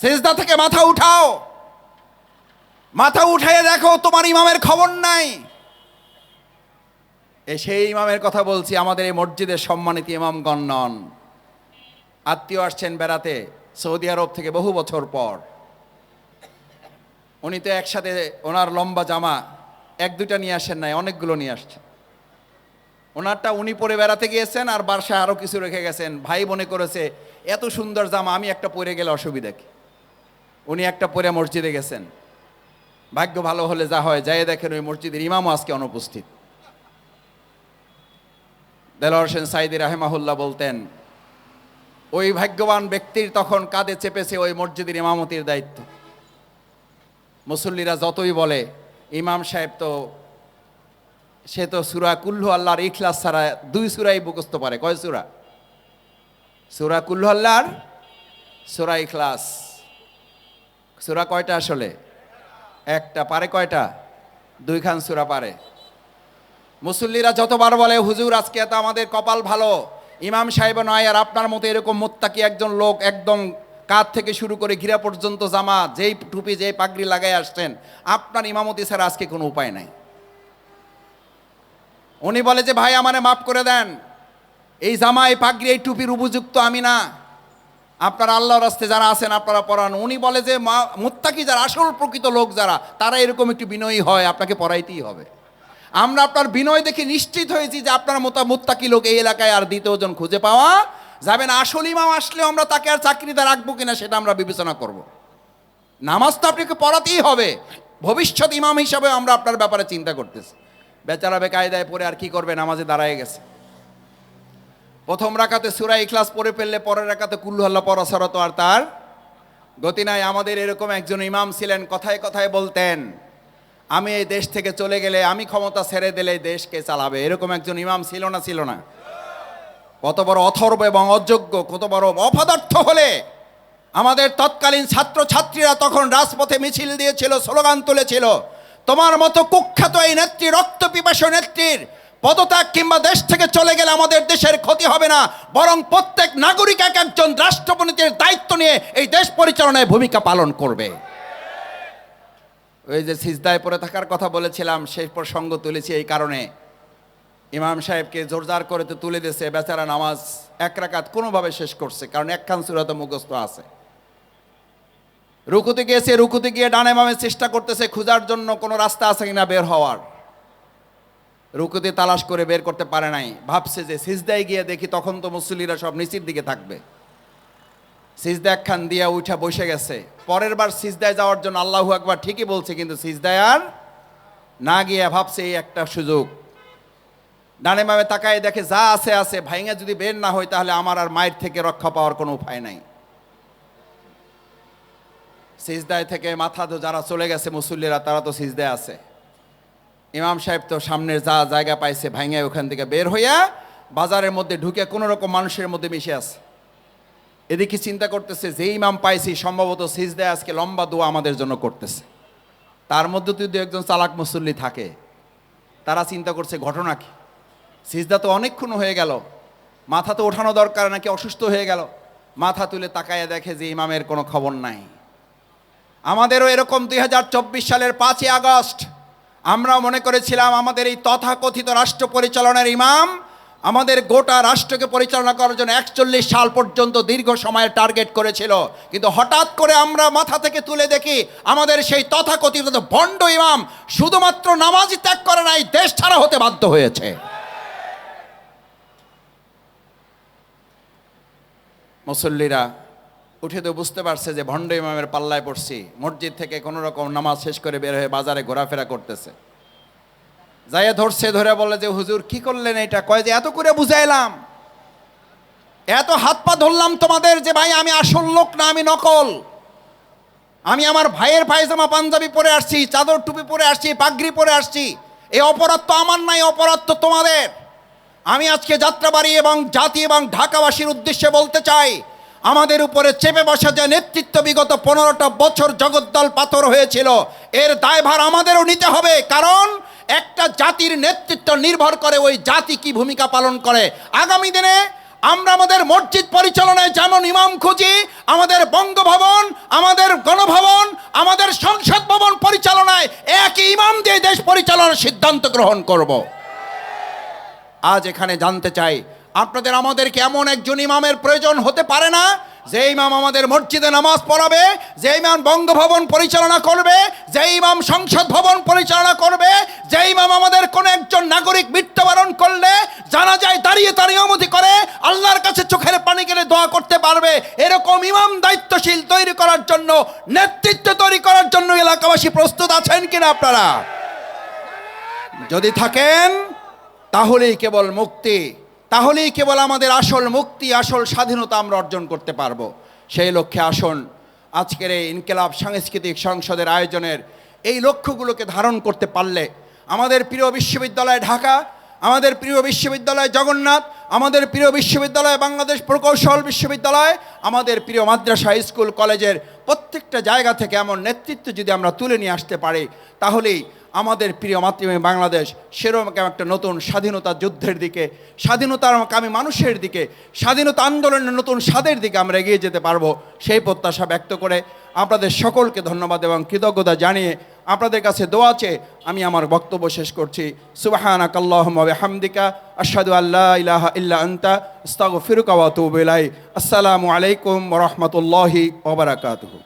সেজদা থেকে মাথা উঠাও। মাথা উঠাইয়ে দেখো তোমার ইমামের খবর নাই। এ সেই ইমামের কথা বলছি, আমাদের এই মসজিদের সম্মানিত ইমামগণ নন। আত্মীয় আসছেন বেড়াতে, সৌদি আরব থেকে বহু বছর পর। উনি তো একসাথে ওনার লম্বা জামা, এক দুইটা নিয়ে আসেন নাই, অনেকগুলো নিয়ে আসছেন। ওনারটা উনি পরে বেড়াতে গিয়েছেন আর বাসায় আরও কিছু রেখে গেছেন। ভাই মনে করেছে, এত সুন্দর জামা, আমি একটা পরে গেলে অসুবিধা কি? উনি একটা পরে মসজিদে গেছেন। ভাগ্য ভালো হলে যা হয়, যাই দেখেন ওই মসজিদের ইমামও আজকে অনুপস্থিত। দেলোয়ার হোসেন সাইদি রাহেমাহুল্লাহ বলতেন, ওই ভাগ্যবান ব্যক্তির তখন কাঁধে চেপেছে ওই মসজিদের ইমামতির দায়িত্ব। মুসল্লিরা যতই বলে, ইমাম সাহেব তো, সে তো সুরা কুল্লু আল্লাহর ইখলাস ছাড়া দুই সুরাই মুখস্থ পারে। কয় সুরা? সুরা কুল্লু আল্লাহর, সুরা ইখলাস। সুরা কয়টা আসলে? একটা পারে কয়টা? দুই খান সুরা পারে। মুসল্লিরা যতবার বলে, হুজুর, আজকে তো আমাদের কপাল ভালো। ইমাম সাহেব নয়, আর আপনার মতো এরকম মোত্তাকি একজন লোক একদম কাঁধ থেকে শুরু করে ঘিরা পর্যন্ত জামা, যেই টুপি, যেই পাগড়ি লাগাই আসছেন, আপনার ইমামতি ছাড়া আজকে কোনো উপায় নাই। উনি বলে যে, ভাই, আমারে মাফ করে দেন। এই জামা, এই পাগড়ি, এই টুপির উপযুক্ত আমি না। আপনারা আল্লাহর রাস্তে যারা আছেন, আপনারা পড়ান। উনি বলে যে, মা, মুত্তাকি যারা, আসল প্রকৃত লোক যারা, তারা এরকম একটু বিনয়ী হয়, আপনাকে পড়াইতেই হবে। আমরা আপনার বিনয় দেখে নিশ্চিত হয়েছি যে আপনার মতো মুত্তাকি লোক এই এলাকায় আর দ্বিতীয়জন খুঁজে পাওয়া যাবে না। আসল ইমাম আসলেও আমরা তাকে আর চাকরিতে রাখব কিনা সেটা আমরা বিবেচনা করব। নামাজ তো আপনাকে পড়াতেই হবে। ভবিষ্যৎ ইমাম হিসাবে আমরা আপনার ব্যাপারে চিন্তা করতেছি। বেচারা বেকায়দায় পড়ে আর কি করবে? নামাজে দাঁড়ায় গেছে। প্রথম রাখাতে সুরা ইখলাস পড়ে ফেললে পরের রাখাতে কুল্লু পড়া ছাড়া আর তার গতি নাই। আমাদের এরকম একজন ইমাম ছিলেন, কথায় কথায় বলতেন, আমি এই দেশ থেকে চলে গেলে, আমি ক্ষমতা ছেড়ে দিলে দেশকে চালাবে? এরকম একজন ইমাম ছিল না ছিল না। কত বড় অথর্ব এবং অযোগ্য, কত বড় অপদার্থ হলে আমাদের তৎকালীন ছাত্র ছাত্রীরা তখন রাজপথে মিছিল দিয়েছিল, স্লোগান তুলেছিল, তোমার মতো কুখ্যাত এই নেত্রী, রক্ত পিপাস নেত্রীর পদত্যাগ কিংবা দেশ থেকে চলে গেলে আমাদের দেশের ক্ষতি হবে না। বরং প্রত্যেক নাগরিক এক একজন রাষ্ট্রপতির দায়িত্ব নিয়ে এই দেশ পরিচালনায় ভূমিকা পালন করবে। ওই যে সিজদায় পড়ে থাকার কথা বলেছিলাম, সেই প্রসঙ্গ তুলেছি এই কারণে। ইমাম সাহেবকে জোরদার করে তো তুলে দিয়েছে, বেচারা নামাজ এক রাকাত কোনোভাবে শেষ করছে, কারণ একখান সুরাতে মুখস্থ আছে। রুকুতে গিয়েছে, রুকুতে গিয়ে ডানে মামে চেষ্টা করতেছে, খোঁজার জন্য কোনো রাস্তা আছে কিনা বের হওয়ার। রুকুতে তালাশ করে বের করতে পারে নাই। ভাবছে যে সিজদায় গিয়ে দেখি তখন তো মুসল্লিরা সব নিচের দিকে থাকবে। সিজদা একখান দিয়া উঠা বসে গেছে। পরের বার সিজদায় যাওয়ার জন্য আল্লাহু একবার ঠিকই বলছে, কিন্তু সিজদায় আর না গিয়ে ভাবছে এই একটা সুযোগ। ডানে মামে তাকায় দেখে যা আছে আছে, ভাইঙা যদি বের না হয় তাহলে আমার আর মায়ের থেকে রক্ষা পাওয়ার কোনো উপায় নাই। সিজদায় থেকে মাথা তো যারা চলে গেছে মুসল্লিরা, তারা তো সিজদায় আছে। ইমাম সাহেব তো সামনের যা জায়গা পাইছে ভাইঙা ওখান থেকে বের হইয়া বাজারের মধ্যে ঢুকে কোনো রকম মানুষের মধ্যে মিশে আছে। এদিকে চিন্তা করতেছে, যে ইমাম পাইছি সম্ভবত সিজদায় আজকে লম্বা দোয়া আমাদের জন্য করতেছে। তার মধ্যে যদি একজন চালাক মুসল্লি থাকে। তারা চিন্তা করছে, ঘটনা কি? সিজদা তো অনেকক্ষণ হয়ে গেল। মাথা তো ওঠানো দরকার, নাকি অসুস্থ হয়ে গেল? মাথা তুলে তাকায় দেখে যে ইমামের কোনো খবর নাই। আমাদেরও এরকম দুই হাজার চব্বিশ সালের পাঁচই আগস্ট আমরা মনে করেছিলাম আমাদের এই তথাকথিত রাষ্ট্র পরিচালনার ইমাম আমাদের গোটা রাষ্ট্রকে পরিচালনা করার জন্য একচল্লিশ সাল পর্যন্ত দীর্ঘ সময়ের টার্গেট করেছিল। কিন্তু হঠাৎ করে আমরা মাথা থেকে তুলে দেখি আমাদের সেই তথাকথিত ভণ্ড ইমাম শুধুমাত্র নামাজই ত্যাগ করে নাই, দেশ ছাড়া হতে বাধ্য হয়েছে। মুসল্লিরা উঠে তো বুঝতে পারছে যে ভণ্ড ইমামের পাল্লায় পড়ছি। মসজিদ থেকে কোনো রকম নামাজ শেষ করে বের হয়ে বাজারে ঘোরাফেরা করতেছে। যাইয়া ধরছে, ধরে বলে যে, হুজুর, কি করলেন এটা? কয় যে, এত করে বুঝাইলাম। এত হাত পা ধরলাম তোমাদের যে, ভাই, আমি আসল লোক না, আমি নকল। আমি আমার ভাইয়ের পায়জামা পাঞ্জাবি পরে আসছি, চাদর টুপি পরে আসছি, পাগড়ি পরে আসছি। এই অপরাধ তো আমার নাই, অপরাধ তো তোমাদের। আমি আজকে যাত্রাবাড়ি এবং জাতি এবং ঢাকাবাসীর উদ্দেশ্যে বলতে চাই আমাদের উপরে চেপে বসা যে নেতৃত্ব বিগত পনেরোটা বছর জগদ্দল পাথর হয়েছিল, এর দায়ভার আমাদেরও নিতে হবে। কারণ একটা জাতির নেতৃত্ব নির্ভর করে ওই জাতি কি ভূমিকা পালন করে। আগামী দিনে আমরা আমাদের মসজিদ পরিচালনায় যেমন ইমাম খুঁজি, আমাদের বঙ্গভবন, আমাদের গণভবন, আমাদের সংসদ ভবন পরিচালনায় একই ইমাম দিয়ে দেশ পরিচালনার সিদ্ধান্ত গ্রহণ করব। আজ এখানে জানতে চাই আপনাদের আমাদের কেমন একজন ইমামের প্রয়োজন হতে পারে না, যে ইমাম আমাদের মসজিদে নামাজ পড়াবে, যে ইমাম বঙ্গভবন পরিচালনা করবে, যে ইমাম সংসদ ভবন পরিচালনা করবে, যে ইমাম আমাদের কোনো একজন নাগরিক মৃত্যুবরণ করলে, জানা যায় দাঁড়িয়ে তার নিয়মতি করে, আল্লাহর কাছে চোখের পানি গেলে দোয়া করতে পারবে। এরকম ইমাম দায়িত্বশীল তৈরি করার জন্য, নেতৃত্ব তৈরি করার জন্য এলাকাবাসী প্রস্তুত আছেন কিনা আপনারা? যদি থাকেন, তাহলেই কেবল মুক্তি। তাহলেই কেবল আমাদের আসল মুক্তি, আসল স্বাধীনতা আমরা অর্জন করতে পারব। সেই লক্ষ্যে আসুন, আজকের এই ইনকেলাব সাংস্কৃতিক সংসদের আয়োজনের এই লক্ষ্যগুলোকে ধারণ করতে পারলে আমাদের প্রিয় বিশ্ববিদ্যালয় ঢাকা, আমাদের প্রিয় বিশ্ববিদ্যালয় জগন্নাথ, আমাদের প্রিয় বিশ্ববিদ্যালয় বাংলাদেশ প্রকৌশল বিশ্ববিদ্যালয়, আমাদের প্রিয় মাদ্রাসা, স্কুল, কলেজের প্রত্যেকটা জায়গা থেকে এমন নেতৃত্ব যদি আমরা তুলে নিয়ে আসতে পারি, তাহলেই আমাদের প্রিয় মাতৃভূমি বাংলাদেশ, সেরকম একটা নতুন স্বাধীনতা যুদ্ধের দিকে, স্বাধীনতার কামী মানুষের দিকে, স্বাধীনতা আন্দোলনের নতুন স্বাদের দিকে আমরা এগিয়ে যেতে পারব, সেই প্রত্যাশা ব্যক্ত করে আপনাদের সকলকে ধন্যবাদ এবং কৃতজ্ঞতা জানিয়ে আপনাদের কাছে দোয়া চেয়ে আমি আমার বক্তব্য শেষ করছি। সুবাহানা কাল্লাহমবে হামদিকা আশহাদু আল্লাহ ইলাহা ইল্লা আন্তা আতুবু আসসালামু আলাইকুম রাহমাতুল্লাহি ওয়া বারাকাতুহু।